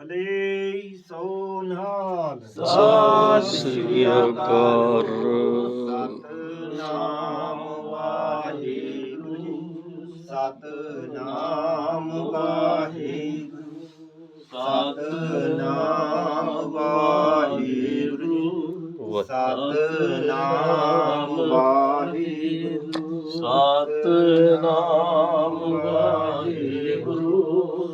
ਭਲੇ ਸੋ ਨਿਹਾਲ। ਸਤਿ ਸ੍ਰੀ ਅਕਾਲ। ਸਤਨਾਮ ਵਾਹਿਗੁਰੂ ਸਤਨਾਮ ਵਾਹਿਗੁਰੂ ਸਤਨਾਮ ਵਾਹਿਗੁਰੂ। ਸਤਨਾਮ ਵਾਹਿਗੁਰੂ। ਸਤਨਾਮ ਵਾਹਿਗੁਰੂ।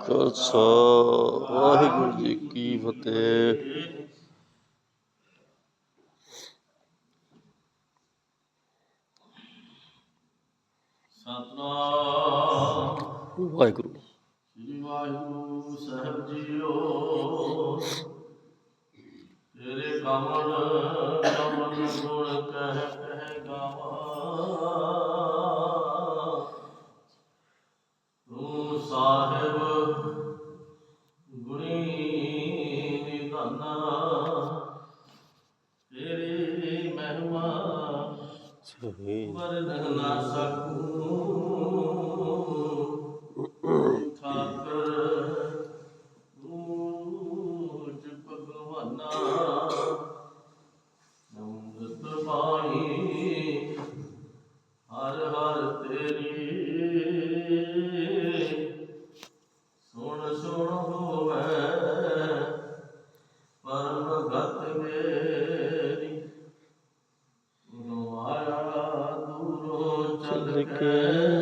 ਖਾਲਸਾ, ਵਾਹਿਗੁਰੂ ਜੀ ਕੀ ਫਤਿਹ। ਸਤਨਾਮ ਵਾਹਿਗੁਰੂ। ਸ੍ਰੀ ਵਾਹਿਗੁਰੂ ਸਾਹਿਬ ਜੀਓ, ਤੇਰੇ ਕਮਲ ਕਮਲ ਗੁਣ ਕਹਿ ਕਹਿ ਸਾਹਿਬ ਗੁਣੀ ਨਿਧਾਨਾ ਤੇਰੀ ਮਹਿਮਾ ਵਰਣਨ ਨਾ ਸਕੂੰ। ذكر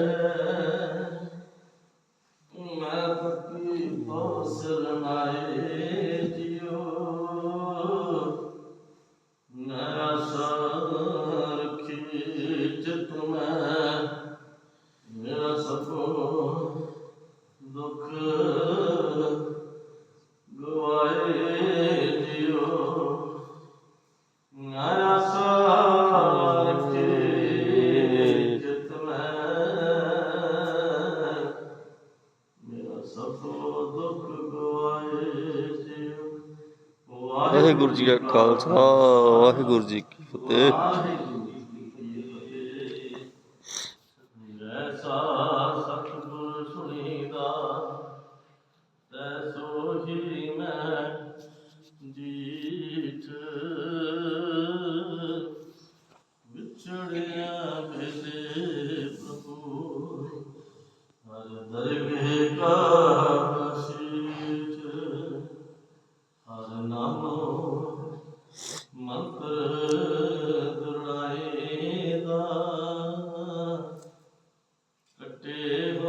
ਵਾਹਿਗੁਰੂ ਜੀ ਕਾ ਖਾਲਸਾ ਵਾਹਿਗੁਰੂ ਜੀ ਕੀ ਫਤਿਹ। ਜੀਠ ਵਿਛੜੇ